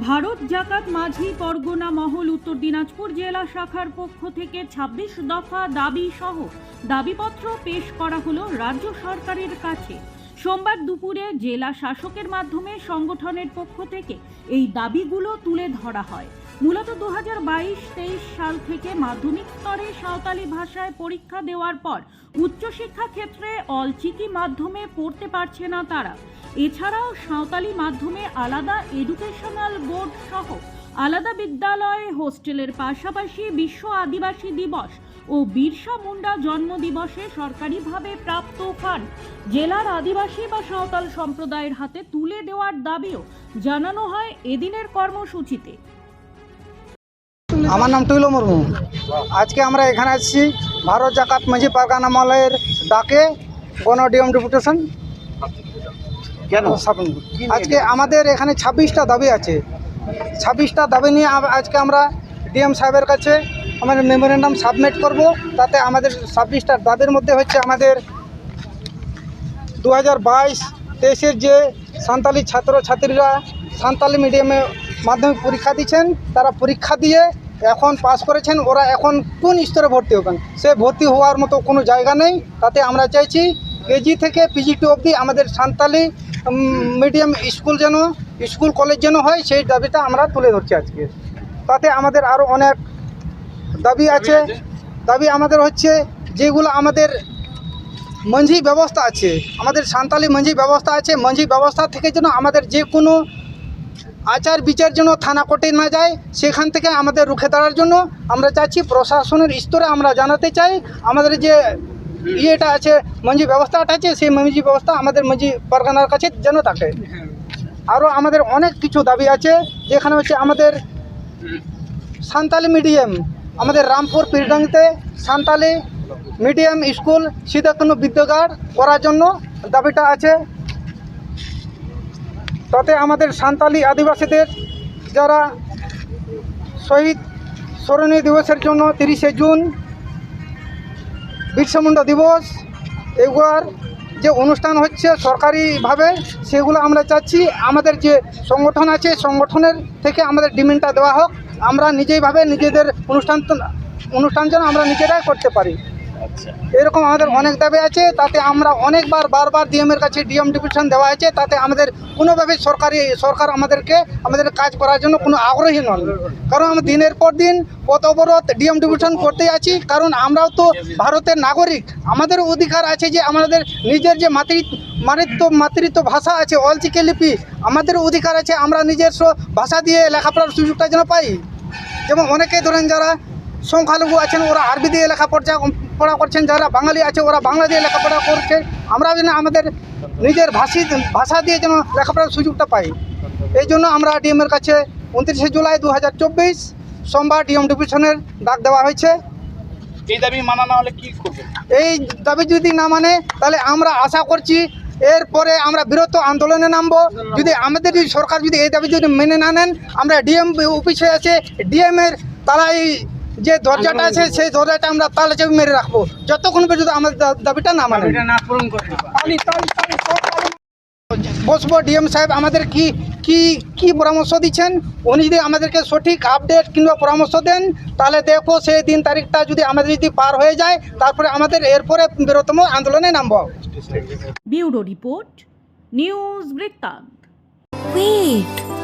ভারত, জাকাত, মাঝি, পরগনা, মহল, উত্তর দিনাজপুর জেলা শাখার পক্ষ থেকে ২৬ দফা দাবি সহ দাবিপত্র পেশ করা হলো রাজ্য সরকারের কাছে। সোমবার দুপুরে জেলা শাসকের মাধ্যমে সংগঠনের পক্ষ থেকে এই দাবিগুলো তুলে ধরা হয়। মূলত দু হাজার সাল থেকে মাধ্যমিক স্তরে সাঁওতালি ভাষায় পরীক্ষা দেওয়ার পর উচ্চশিক্ষা ক্ষেত্রে অলচিকি মাধ্যমে পড়তে পারছে না তারা। এছাড়াও সাঁওতালি মাধ্যমে আলাদা এডুকেশনাল বোর্ড সহ আলাদা বিদ্যালয়ে, হোস্টেলের পাশাপাশি বিশ্ব আদিবাসী দিবস ও বিরসা মুন্ডা জন্ম দিবসে সরকারিভাবে প্রাপ্ত ফান্ড জেলার আদিবাসী বা সাঁওতাল সম্প্রদায়ের হাতে তুলে দেওয়ার দাবিও জানানো হয় এদিনের কর্মসূচিতে। আমার নাম তুইল মুর্মু। আজকে আমরা এখানে আসছি। ভারত জাকাত মাঝি পারগানা মালয়ের ডাকে গণ ডিএম ডেপুটেশন কেন? স্থাপন আজকে আমাদের এখানে ছাব্বিশটা দাবি আছে। ছাব্বিশটা দাবি নিয়ে আজকে আমরা ডিএম সাহেবের কাছে আমাদের মেমোরেন্ডাম সাবমিট করব, তাতে আমাদের ছাব্বিশটা দাবির মধ্যে হচ্ছে আমাদের দু হাজার বাইশ তেইশের যে সান্তালি ছাত্র ছাত্রীরা সান্তালি মিডিয়ামে মাধ্যমিক পরীক্ষা দিচ্ছেন, তারা পরীক্ষা দিয়ে এখন পাস করেছেন, ওরা এখন কোন স্তরে ভর্তি হবেন? সে ভর্তি হওয়ার মতো কোনো জায়গা নেই, তাতে আমরা চাইছি কেজি থেকে পিজি টু অবধি আমাদের সান্তালি মিডিয়াম স্কুল যেন, স্কুল কলেজ যেন হয়, সেই দাবিটা আমরা তুলে ধরছি আজকে। তাতে আমাদের আরও অনেক দাবি আছে দাবি আমাদের হচ্ছে যেগুলো আমাদের মাঝি ব্যবস্থা আছে আমাদের সান্তালি মাঝি ব্যবস্থা আছে মাঝি ব্যবস্থা থেকে যেন আমাদের যে কোনো আচার বিচার যেন থানা কোর্টে না যায় সেখান থেকে আমাদের রুখে দাঁড়ার জন্য আমরা চাচ্ছি প্রশাসনের স্তরে আমরা জানাতে চাই আমাদের যে ইয়েটা আছে মাঝি ব্যবস্থাটা আছে সেই মাঝি ব্যবস্থা আমাদের মাঝি পরগানার কাছে যেন থাকে। আরও আমাদের অনেক কিছু দাবি আছে যেখানে হচ্ছে আমাদের সান্তালি মিডিয়াম আমাদের রামপুর পীরডাঙ্গিতে সান্তালি মিডিয়াম স্কুল কোনো বিদ্যাগার করার জন্য দাবিটা আছে। তাতে আমাদের সান্তালি আদিবাসীদের যারা শহীদ স্মরণীয় দিবসের জন্য তিরিশে জুন বিরসা দিবস এগুলার যে অনুষ্ঠান হচ্ছে সরকারিভাবে, সেগুলো আমরা চাচ্ছি। আমাদের যে সংগঠন আছে, সংগঠনের থেকে আমাদের ডিমেন্টটা দেওয়া হোক। আমরা নিজেইভাবে নিজেদের অনুষ্ঠান অনুষ্ঠান যেন আমরা নিজেরাই করতে পারি। এরকম আমাদের অনেক দাবি আছে, তাতে আমরা অনেকবার, বারবার ডিএমের কাছে ডিএম ডিভিশন দেওয়া হয়েছে, তাতে আমাদের কোনোভাবে সরকারি, সরকার আমাদেরকে, আমাদের কাজ করার জন্য কোনো আগ্রহী নন। কারণ আমরা দিনের পর দিন পথ অবরোধ ডিএম ডিভিশন করতেই আছি, কারণ আমরাও তো ভারতের নাগরিক। আমাদের অধিকার আছে যে আমাদের নিজের যে মাতৃ, মাতৃত্ব মাতৃত্ব ভাষা আছে অলচিকে লিপি আমাদের অধিকার আছে, আমরা নিজস্ব ভাষা দিয়ে লেখাপড়ার সুযোগটা যেন পাই। যেমন অনেকেই ধরেন যারা সংখ্যালঘু আছেন, ওরা আরবি দিয়ে লেখাপড়া পড়া করছেন যারা বাঙালি আছে ওরা বাংলা দিয়ে লেখাপড়া করছে। আমরা যেন আমাদের নিজের ভাষী ভাষা দিয়ে যেন লেখাপড়ার সুযোগটা পাই। এই জন্য আমরা ডিএমের কাছে উনত্রিশে জুলাই দু হাজার চব্বিশ সোমবার ডিএম ডিভিশনের ডাক দেওয়া হয়েছে। এই দাবি মানা না হলে কি করবেন? এই দাবি যদি না মানে তাহলে আমরা আশা করছি এরপরে আমরা বিরত আন্দোলনে নামবো। যদি আমাদের যদি সরকার যদি এই দাবি যদি মেনে না নেন আমরা ডিএম অফিসে আছে ডিএম এর তারা এই যে দরজাটা আছে সেই দরজাটা আমরা তালা চাবি মেরে রাখব। যতক্ষণ পর্যন্ত আমাদের দাবিটা না মানে। বসবো। ডিএম সাহেব আমাদের কি কি কি পরামর্শ দিচ্ছেন? উনি যদি আমাদেরকে সঠিক আপডেট কিংবা পরামর্শ দেন তাহলে দেখো সেই দিন তারিখটা যদি আমাদের যদি পার হয়ে যায় তারপরে আমাদের এরপরে বৃহত্তম আন্দোলনে নামবো। ব্যুরো রিপোর্ট নিউজ বৃত্তান্ত। Wait.